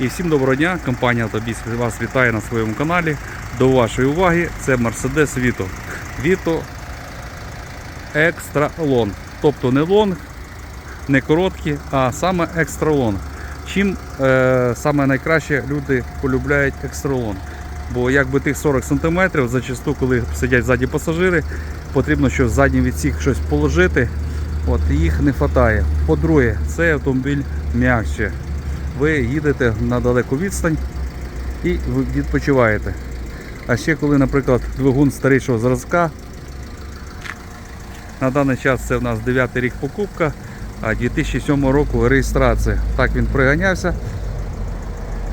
І всім доброго дня, компанія Автобіс вас вітає на своєму каналі. До вашої уваги це Mercedes Vito. Vito Extra Long. Тобто не лонг, не короткий, а саме екстра лонг. Чим е, саме найкраще люди полюбляють екстра лонг. Бо якби тих 40 см, зачасту, коли сидять ззаді пасажири, потрібно що задній відсік щось положити. От, їх не вистачає. По-друге, цей автомобіль м'якше. Ви їдете на далеку відстань і відпочиваєте. А ще коли, наприклад, двигун старішого зразка, на даний час це в нас 9 рік покупка, а 2007 року реєстрація. Так він приганявся.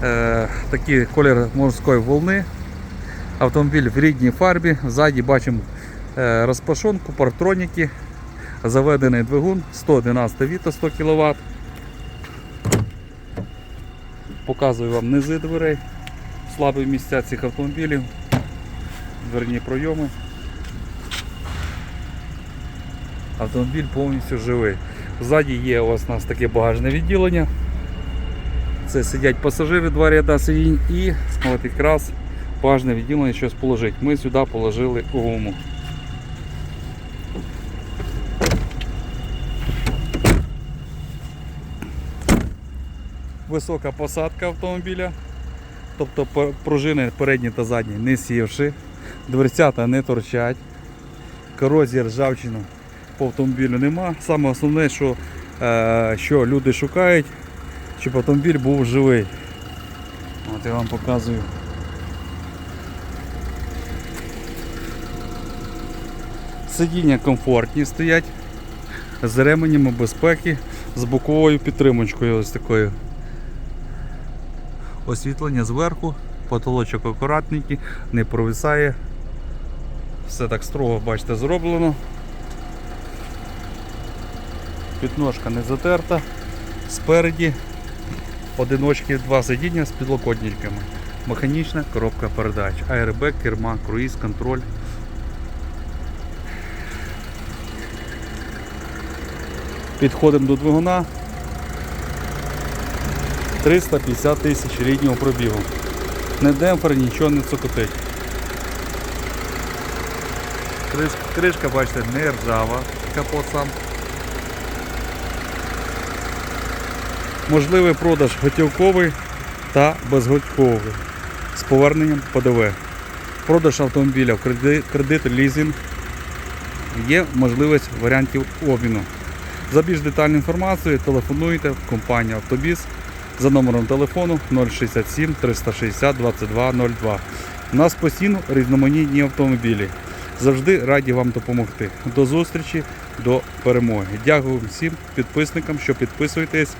Е, такий колір морської волни. Автомобіль в рідній фарбі. Ззаді бачимо е, розпашонку, парктроніки, заведений двигун 111 Віта 100 кВт. Показую вам низи дверей, слабі місця цих автомобілів, дверні пройоми. Автомобіль повністю живий. Ззаді є у вас у нас таке багажне відділення. Це сидять пасажири, два ряда сидінь і от якраз багажне відділення щось положить. Ми сюди положили гуму. Висока посадка автомобіля. Тобто пружини передні та задні не сівши, дверцята не торчать, корозія ржавчина по автомобілю нема. Саме основне, що, е, що люди шукають, щоб автомобіль був живий. От я вам показую. Сидіння комфортні стоять з ременями безпеки, з боковою підтримочкою ось такою. Освітлення зверху, потолочок акуратненький, не провисає. Все так строго, бачите, зроблено. Підножка не затерта. Спереді одиночки два сидіння з підлокотниками. Механічна коробка передач, аербек, керма, круїз, контроль. Підходимо до двигуна. 350 тисяч ріднього пробігу. Не демпфер, нічого не цокотить. Кришка, бачите, не ржава, капот сам. Можливий продаж готівковий та безготівковий з поверненням ПДВ. Продаж автомобіля кредит лізинг. Є можливість варіантів обміну. За більш детальну інформацію телефонуйте в компанію Автобіс за номером телефону 067 360 2202. У нас постійно різноманітні автомобілі. Завжди раді вам допомогти. До зустрічі, до перемоги. Дякую всім підписникам, що підписуєтесь.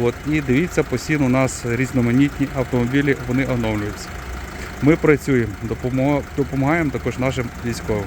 От, і дивіться, постійно у нас різноманітні автомобілі, вони оновлюються. Ми працюємо, допомагаємо також нашим військовим.